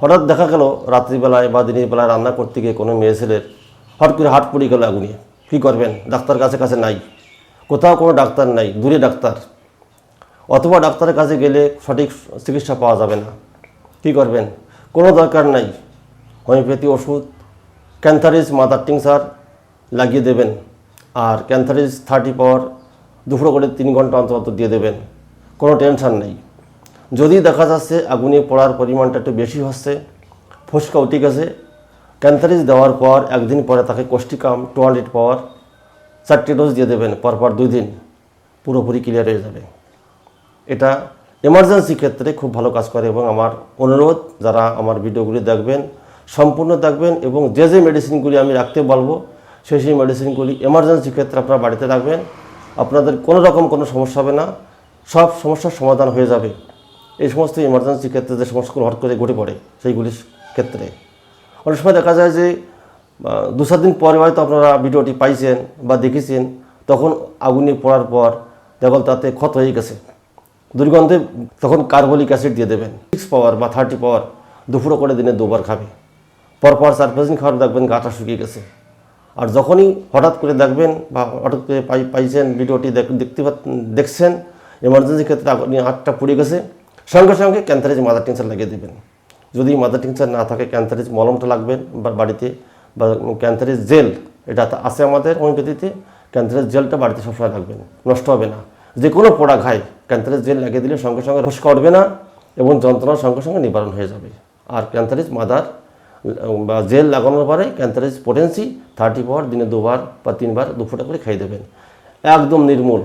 হঠাৎ দেখা গেল রাত্রিবেলায় বা দিনের বেলায় রান্না করতে গিয়ে কোনো মেয়ে ছেলের হট করে হাট পড়ে গেল আগুনে। কী করবেন? ডাক্তার কাছে কাছে নাই। কোথাও কোনো ডাক্তার নাই, দূরে ডাক্তার। অথবা ডাক্তারের কাছে গেলে সঠিক চিকিৎসা পাওয়া যাবে না। কী করবেন? কোনো দরকার নাই। হোমিওপ্যাথি ওষুধ, ক্যান্থারিজ, মাদার টিংসার লাগিয়ে দেবেন। আর ক্যান্থারিজ থার্টি পাওয়ার দুপুরো করে তিন ঘণ্টা অন্তর অন্তর দিয়ে দেবেন। কোনো টেনশন নেই। যদি দেখা যাচ্ছে আগুনে পড়ার পরিমাণটা একটু বেশি হচ্ছে, ফসকা উঠে গেছে ক্যান্থারিজ দেওয়ার পর একদিন পরে তাকে কোষ্টিকাম টু হান্ড্রেড পাওয়ার চারটে ডোজ দিয়ে দেবেন, পরপর দুই দিন পুরোপুরি ক্লিয়ার হয়ে যাবে। এটা এমার্জেন্সি ক্ষেত্রে খুব ভালো কাজ করে এবং আমার অনুরোধ, যারা আমার ভিডিওগুলি দেখবেন, সম্পূর্ণ দেখবেন এবং যে যে মেডিসিনগুলি আমি রাখতে বলব, সেই সেই মেডিসিনগুলি এমার্জেন্সি ক্ষেত্রে আপনারা বাড়িতে রাখবেন। আপনাদের কোনো রকম কোনো সমস্যা হবে না, সব সমস্যার সমাধান হয়ে যাবে। এই সমস্ত এমার্জেন্সি ক্ষেত্রে যে সমস্যাগুলো হট করে ঘটে পড়ে, সেইগুলির ক্ষেত্রে। অনেক সময় দেখা যায় যে দু সাত দিন পরে হয়তো আপনারা ভিডিওটি পাইছেন বা দেখেছেন, তখন আগুনে পড়ার পর দেখল তাতে ক্ষত হয়ে গেছে। দুর্গন্ধে তখন কার্বলিক অ্যাসিড দিয়ে দেবেন। সিক্স পাওয়ার বা থার্টি পাওয়ার দুপুরো করে দিনে দুবার খাবে। পরপর চার পাঁচ দিন খাওয়ার দেখবেন গাটা শুকিয়ে গেছে। আর যখনই হঠাৎ করে দেখবেন বা হঠাৎ করে পাই, পাইছেন, ভিডিওটি দেখ- দেখতে দেখছেন এমার্জেন্সি ক্ষেত্রে আপনি আটটা পুড়ে গেছে সঙ্গে সঙ্গে ক্যান্সারেজ মাদার টিংসার লাগিয়ে দেবেন। যদি মাদার টিংসার না থাকে ক্যান্সারেজ মলমটা লাগবেন বা বাড়িতে বা ক্যান্সারেজ জেল এটা আছে আমাদের হোমিওপ্যাথিতে ক্যান্সারেজ জেলটা বাড়িতে সবসময় রাখবেন, নষ্ট হবে না। যে কোনো পোড়া ঘাই ক্যান্সারেজ জেল লাগিয়ে দিলে সঙ্গে সঙ্গে ফসকা করবে না এবং যন্ত্রণার সঙ্গে সঙ্গে নিবারণ হয়ে যাবে। আর ক্যান্সারেজ মাদার বা জেল লাগানোর পরে ক্যান্সারেজ পোটেন্সি থার্টি পাওয়ার দিনে দুবার বা তিনবার দু ফোঁটা করে খাইয়ে দেবেন। একদম নির্মূল।